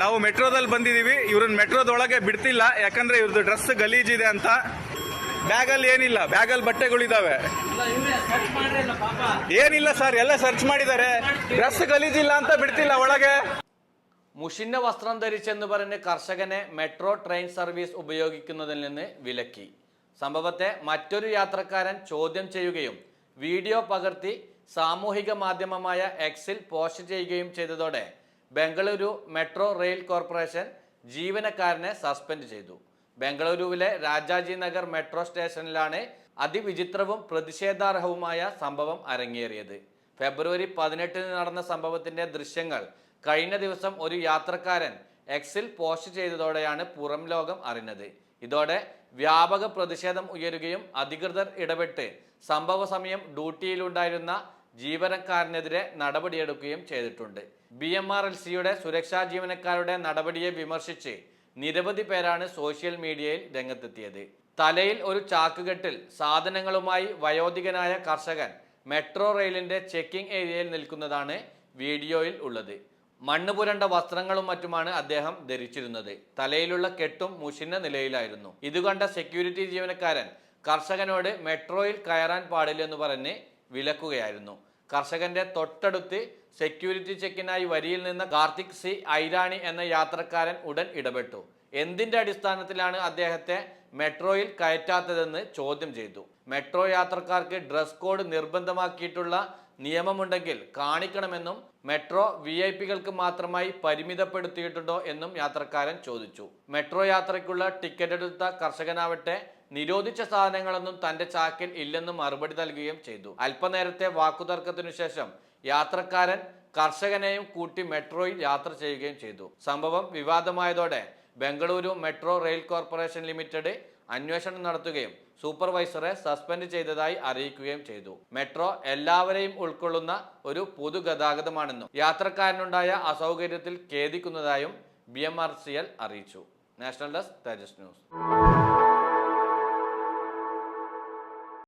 ನಾವು ಮೆಟ್ರೋದಲ್ಲಿ ಬಂದಿದೀವಿ ಇವ್ರನ್ನ ಮೆಟ್ರೋದೊಳಗೆ ಬಿಡ್ತಿಲ್ಲ ಯಾಕಂದ್ರೆ ಇವ್ರದ್ದು ಡ್ರೆಸ್ ಗಲೀಜಿದೆ ಅಂತ ಬ್ಯಾಗಲ್ಲಿ ಏನಿಲ್ಲ ಬ್ಯಾಗಲ್ಲಿ ಬಟ್ಟೆಗಳಿದಾವೆ ಏನಿಲ್ಲ ಸರ್ ಎಲ್ಲ ಸರ್ಚ್ ಮಾಡಿದ್ದಾರೆ ಡ್ರೆಸ್ ಗಲೀಜಿಲ್ಲ ಅಂತ ಬಿಡ್ತಿಲ್ಲ ಒಳಗೆ മുഷിഞ്ഞ വസ്ത്രം ധരിച്ചെന്ന് പറഞ്ഞ് കർഷകനെ മെട്രോ ട്രെയിൻ സർവീസ് ഉപയോഗിക്കുന്നതിൽ നിന്ന് വിലക്കി സംഭവത്തെ മറ്റൊരു യാത്രക്കാരൻ ചോദ്യം ചെയ്യുകയും വീഡിയോ പകർത്തി സാമൂഹിക മാധ്യമമായ എക്സിൽ പോസ്റ്റ് ചെയ്യുകയും ചെയ്തതോടെ ബംഗളൂരു മെട്രോ റെയിൽ കോർപ്പറേഷൻ ജീവനക്കാരനെ സസ്പെൻഡ് ചെയ്തു. ബംഗളൂരുവിലെ രാജാജി നഗർ മെട്രോ സ്റ്റേഷനിലാണ് അതിവിചിത്രവും പ്രതിഷേധാർഹവുമായ സംഭവം അരങ്ങേറിയത്. ഫെബ്രുവരി പതിനെട്ടിന് നടന്ന സംഭവത്തിന്റെ ദൃശ്യങ്ങൾ കഴിഞ്ഞ ദിവസം ഒരു യാത്രക്കാരൻ എക്സിൽ പോസ്റ്റ് ചെയ്തതോടെയാണ് പുറം ലോകം അറിഞ്ഞത്. ഇതോടെ വ്യാപക പ്രതിഷേധം ഉയരുകയും അധികൃതർ ഇടപെട്ട് സംഭവ സമയം ഡ്യൂട്ടിയിലുണ്ടായിരുന്ന ജീവനക്കാരനെതിരെ നടപടിയെടുക്കുകയും ചെയ്തിട്ടുണ്ട്. ബി എം ആർ എൽ സിയുടെ സുരക്ഷാ ജീവനക്കാരുടെ നടപടിയെ വിമർശിച്ച് നിരവധി പേരാണ് സോഷ്യൽ മീഡിയയിൽ രംഗത്തെത്തിയത്. തലയിൽ ഒരു ചാക്കുകെട്ടിൽ സാധനങ്ങളുമായി വയോധികനായ കർഷകൻ മെട്രോ റെയിലിന്റെ ചെക്കിംഗ് ഏരിയയിൽ നിൽക്കുന്നതാണ് വീഡിയോയിൽ ഉള്ളത്. മണ്ണ് പുരണ്ട വസ്ത്രങ്ങളും മറ്റുമാണ് അദ്ദേഹം ധരിച്ചിരുന്നത്. തലയിലുള്ള കെട്ടും മുഷിഞ്ഞ നിലയിലായിരുന്നു. ഇതുകണ്ട സെക്യൂരിറ്റി ജീവനക്കാരൻ കർഷകനോട് മെട്രോയിൽ കയറാൻ പാടില്ലെന്ന് പറഞ്ഞ് വിലക്കുകയായിരുന്നു. കർഷകന്റെ തൊട്ടടുത്ത് സെക്യൂരിറ്റി ചെക്കിനായി വരിയിൽ നിന്ന് കാർത്തിക് സി ഐരാണി എന്ന യാത്രക്കാരൻ ഉടൻ ഇടപെട്ടു. എന്തിന്റെ അടിസ്ഥാനത്തിലാണ് അദ്ദേഹത്തെ മെട്രോയിൽ കയറ്റാത്തതെന്ന് ചോദ്യം ചെയ്തു. മെട്രോ യാത്രക്കാർക്ക് ഡ്രസ് കോഡ് നിർബന്ധമാക്കിയിട്ടുള്ള നിയമമുണ്ടെങ്കിൽ കാണിക്കണമെന്നും മെട്രോ വി ഐ പികൾക്ക് മാത്രമായി പരിമിതപ്പെടുത്തിയിട്ടുണ്ടോ എന്നും യാത്രക്കാരൻ ചോദിച്ചു. മെട്രോ യാത്രയ്ക്കുള്ള ടിക്കറ്റ് എടുത്ത കർഷകനാവട്ടെ നിരോധിച്ച സാധനങ്ങളൊന്നും തന്റെ ചാക്കിൽ ഇല്ലെന്ന് മറുപടി നൽകുകയും ചെയ്തു. അല്പനേരത്തെ വാക്കുതർക്കത്തിനു ശേഷം യാത്രക്കാരൻ കർഷകനെയും കൂട്ടി മെട്രോയിൽ യാത്ര ചെയ്യുകയും ചെയ്തു. സംഭവം വിവാദമായതോടെ Bengaluru metro rail corporation limited അന്വേഷണം നടത്തുകയും സൂപ്പർവൈസറെ സസ്പെൻഡ് ചെയ്തതായി അറിയിക്കുകയും ചെയ്തു. മെട്രോ എല്ലാവരെയും ഉൾക്കൊള്ളുന്ന ഒരു പൊതുഗതാഗതമാണെന്നും യാത്രക്കാരനുണ്ടായ അസൗകര്യത്തിൽ ഖേദിക്കുന്നതായും ബി അറിയിച്ചു. National desk Tejas news.